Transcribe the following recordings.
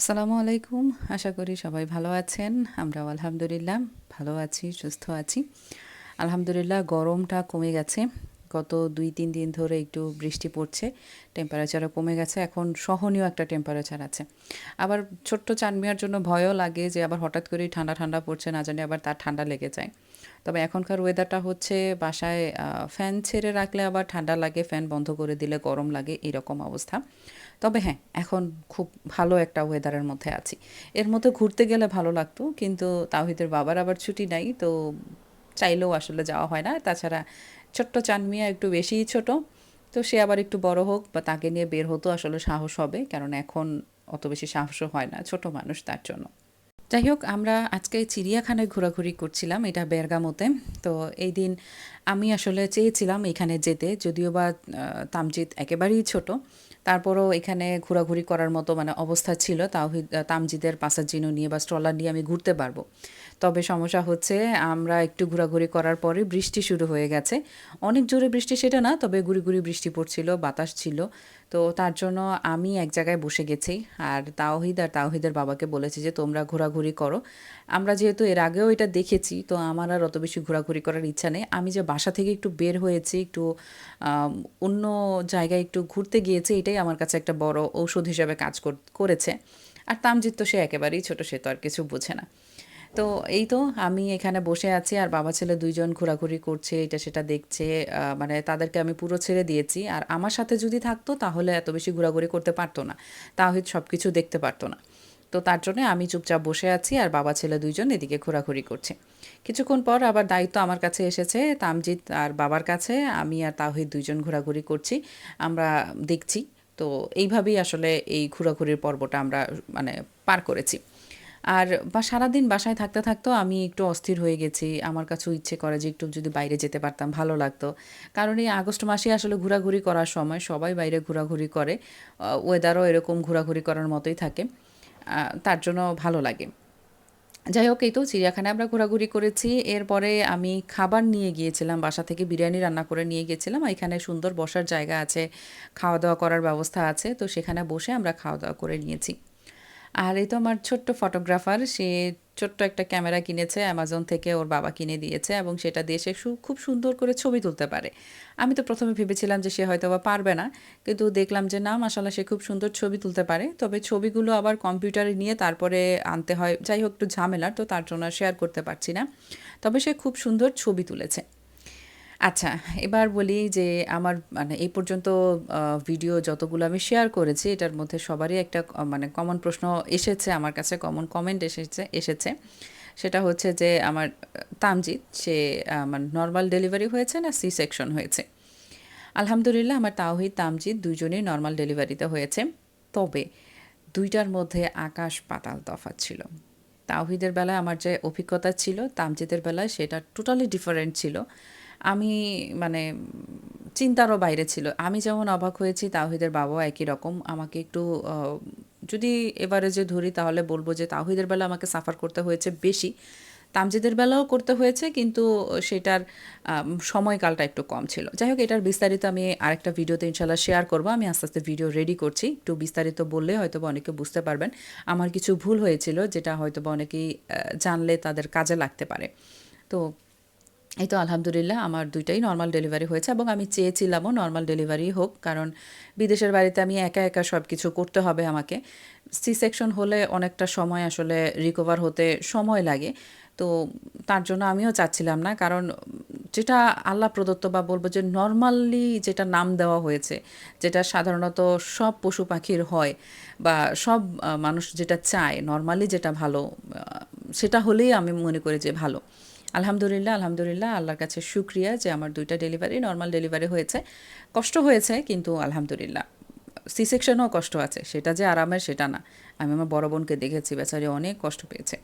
আসসালামু আলাইকুম। আশা করি সবাই ভালো আছেন। আমরাও আলহামদুলিল্লাহ ভালো আছি, সুস্থ আছি। আলহামদুলিল্লাহ গরমটা কমে গেছে। গত দুই, তিন দিন ধরে একটু বৃষ্টি পড়ছে টেম্পারেচারও কমে গেছে। এখন সহনীয় একটা টেম্পারেচার আছে। আবার ছোট্ট চানমিয়ার জন্য ভয়ও লাগে যে আবার হঠাৎ করেই ঠান্ডা ঠান্ডা পড়ছে, না জানি আবার তার ঠান্ডা লেগে যায়। তবে এখনকার ওয়েদারটা হচ্ছে বাসায় ফ্যান ছেড়ে রাখলে আবার ঠান্ডা লাগে ফ্যান বন্ধ করে দিলে গরম লাগে, এরকম অবস্থা। তবে হ্যাঁ এখন খুব ভালো একটা ওয়েদারের মধ্যে আছি। এর মধ্যে ঘুরতে গেলে ভালো লাগতো, কিন্তু তাওহিদের বাবার আবার ছুটি নাই, তো চাইলেও আসলে যাওয়া হয় না। তাছাড়া ছোট্ট চানমিয়া একটু বেশিই ছোট, তো সে আবার একটু বড় হোক, বা তাকে নিয়ে বের হতো আসলে সাহস হবে, কারণ এখন অত বেশি সাহসও হয় না, ছোট মানুষ তার জন্য। যাই হোক, আমরা আজকে চিড়িয়াখানায় ঘোরাঘুরি করছিলাম, এটা বেরগামোতে। তো এই দিন আমি আসলে চেয়েছিলাম এখানে যেতে, যদিও বা তামজিৎ একেবারেই ছোট। তারপরও এখানে ঘোরাঘুরি করার মতো মানে অবস্থা ছিল তাও তামজিদের পাশার জিনু নিয়ে বা স্ট্রলার নিয়ে আমি ঘুরতে পারব। তবে সমস্যা হচ্ছে আমরা একটু ঘোরাঘুরি করার পরে বৃষ্টি শুরু হয়ে গেছে। অনেক জোরে বৃষ্টি সেটা না, তবে গুড়ি গুড়ি বৃষ্টি পড়ছিল, বাতাস ছিল। তো তার জন্য আমি এক জায়গায় বসে গেছি আর তাওহিদ আর তাওহিদের বাবাকে বলেছি যে, তোমরা ঘোরাঘুরি করো। আমরা যেহেতু এর আগেও এটা দেখেছি, তো আমার আর অত বেশি ঘোরাঘুরি করার ইচ্ছা নেই। আমি যে বাসা থেকে একটু বের হয়েছি, একটু অন্য জায়গায় একটু ঘুরতে গিয়েছি, এটাই আমার কাছে একটা বড় ঔষধ হিসাবে কাজ করেছে। আর তামজিৎ তো সে একেবারেই ছোট, সে তো আর কিছু বোঝে না। তো এই তো আমি এখানে বসে আছি, আর বাবা ছেলে দুইজন ঘোরাঘুরি করছে, এটা সেটা দেখছে মানে তাদেরকে আমি পুরো ছেড়ে দিয়েছি। আর আমার সাথে যদি থাকতো তাহলে এত বেশি ঘোরাঘুরি করতে পারতো না তাহিদ সব কিছু দেখতে পারতো না। তো তার জন্য আমি চুপচাপ বসে আছি, আর বাবা ছেলে দুইজন এদিকে ঘোরাঘুরি করছে। কিছুক্ষণ পর আবার দায়িত্ব আমার কাছে এসেছে, তামজিৎ আর বাবার কাছে, আমি আর তাহিদ দুইজন ঘোরাঘুরি করছি, আমরা দেখছি। তো এইভাবেই আসলে এই ঘোরাঘুরির পর্বটা আমরা মানে পার করেছি। আর বা সারাদিন বাসায় থাকতে থাকতেও আমি একটু অস্থির হয়ে গেছি। আমার কাছেও ইচ্ছে করে যে একটু যদি বাইরে যেতে পারতাম, ভালো লাগতো। কারণ এই আগস্ট মাসে আসলে ঘোরাঘুরি করার সময় সবাই বাইরে ঘোরাঘুরি করে ওয়েদারও এরকম ঘোরাঘুরি করার মতোই থাকে তার জন্য ভালো লাগে। যাই হোক, এই তো চিড়িয়াখানায় আমরা ঘোরাঘুরি করেছি। এরপরে আমি খাবার নিয়ে গিয়েছিলাম, বাসা থেকে বিরিয়ানি রান্না করে নিয়ে গিয়েছিলাম এখানে সুন্দর বসার জায়গা আছে খাওয়া দাওয়া করার ব্যবস্থা আছে, তো সেখানে বসে আমরা খাওয়া দাওয়া করে নিয়েছি। আর এই তো আমার ছোট্ট ফটোগ্রাফার সে ছোট্ট একটা ক্যামেরা কিনেছে অ্যামাজন থেকে ওর বাবা কিনে দিয়েছে এবং সেটা দিয়ে সে খুব সুন্দর করে ছবি তুলতে পারে। আমি তো প্রথমে ভেবেছিলাম যে সে হয়তো বা পারবে না, কিন্তু দেখলাম যে না মাসাল্লাহ সে খুব সুন্দর ছবি তুলতে পারে। তবে ছবিগুলো আবার কম্পিউটারে নিয়ে তারপরে আনতে হয়, যাই হোক একটু ঝামেলার, তো তার জন্য শেয়ার করতে পারছি না। তবে সে খুব সুন্দর ছবি তুলেছে। আচ্ছা এবার বলি যে আমার মানে এই পর্যন্ত ভিডিও যতগুলো আমি শেয়ার করেছি, এটার মধ্যে সবারই একটা মানে কমন প্রশ্ন এসেছে, আমার কাছে কমন কমেন্ট এসেছে এসেছে। সেটা হচ্ছে যে আমার তামজিৎ, সে আমার নর্মাল ডেলিভারি হয়েছে না সি সেকশন হয়েছে? আলহামদুলিল্লাহ, আমার তাওহিদ, তামজিৎ দুজনেই নর্মাল ডেলিভারিতে হয়েছে। তবে দুইটার মধ্যে আকাশ পাতাল তফাৎ ছিল। তাওহিদের বেলায় আমার যে অভিজ্ঞতা ছিল তামজিদের বেলায় সেটা টোটালি ডিফারেন্ট ছিল। আমি মানে চিন্তারও বাইরে ছিল। আমি যেমন অবাক হয়েছি তাহিদের বাবাও একই রকম। আমাকে একটু যদি এবারে যে ধরি তাহলে বলব যে তাহিদের বেলা আমাকে সাফার করতে হয়েছে বেশি। তামজিদের বেলাও করতে হয়েছে, কিন্তু সেটার সময়কালটা একটু কম ছিল। যাই হোক, এটার বিস্তারিত আমি আরেকটা ভিডিওতে ইনশাল্লাহ শেয়ার করব। আমি আস্তে আস্তে ভিডিও রেডি করছি। একটু বিস্তারিত বললে হয়তো অনেকে বুঝতে পারবেন। আমার কিছু ভুল হয়েছিল, যেটা হয়তো অনেকেই জানলে তাদের কাজে লাগতে পারে। তো এই তো আলহামদুলিল্লাহ, আমার দুইটাই নর্মাল ডেলিভারি হয়েছে এবং আমি চেয়েছিলামও নর্মাল ডেলিভারি হোক, কারণ বিদেশের বাড়িতে আমি একা একা সব কিছু করতে হবে আমাকে। সি সেকশন হলে অনেকটা সময় আসলে রিকভার হতে সময় লাগে, তো তার জন্য আমিও চাচ্ছিলাম না, কারণ যেটা আল্লাহ প্রদত্ত বা বলব যে নর্মালি যেটা নাম দেওয়া হয়েছে, যেটা সাধারণত সব পশু পাখির হয় বা সব মানুষ যেটা চায় নর্মালি যেটা ভালো সেটা হলেই আমি মনে করি যে ভালো। আলহামদুলিল্লাহ আলহামদুলিল্লাহ, আল্লাহর কাছে শুক্রিয়া যে আমার দুইটা ডেলিভারি নর্মাল ডেলিভারি হয়েছে। কষ্ট হয়েছে কিন্তু আলহামদুলিল্লাহ। সি সেকশনও কষ্ট আছে, সেটা যে আরামের সেটা না। আমি আমার বড় বোনকে দেখেছি, বেচারি অনেক কষ্ট পেয়েছে।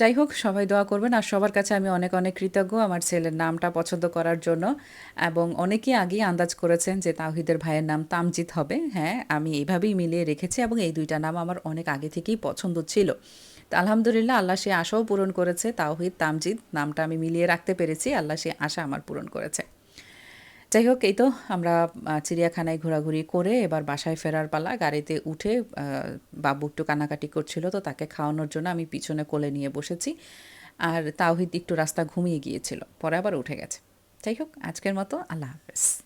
যাই হোক, সবাই দোয়া করবেন। আর সবার কাছে আমি অনেক অনেক কৃতজ্ঞ আমার ছেলের নামটা পছন্দ করার জন্য। এবং অনেকেই আগেই আন্দাজ করেছেন যে তাহিদের ভাইয়ের নাম তামজিৎ হবে। হ্যাঁ আমি এইভাবেই মিলিয়ে রেখেছি এবং এই দুইটা নাম আমার অনেক আগে থেকেই পছন্দ ছিল। আলহামদুলিল্লাহ আল্লাহ সে আশাও পূরণ করেছে। তাওহিদ, তামজিদ নামটা আমি মিলিয়ে রাখতে পেরেছি। আল্লাহ সে আশা আমার পূরণ করেছে। যাই হোক, এই তো আমরা চিড়িয়াখানায় ঘোরাঘুরি করে এবার বাসায় ফেরার পালা। গাড়িতে উঠে বাবু একটু কানাকাটি করছিল তো তাকে খাওয়ানোর জন্য আমি পিছনে কোলে নিয়ে বসেছি। আর তাওহিদ একটু রাস্তা ঘুমিয়ে গিয়েছিল, পরে আবার উঠে গেছে। যাই হোক, আজকের মতো আল্লাহ হাফেজ।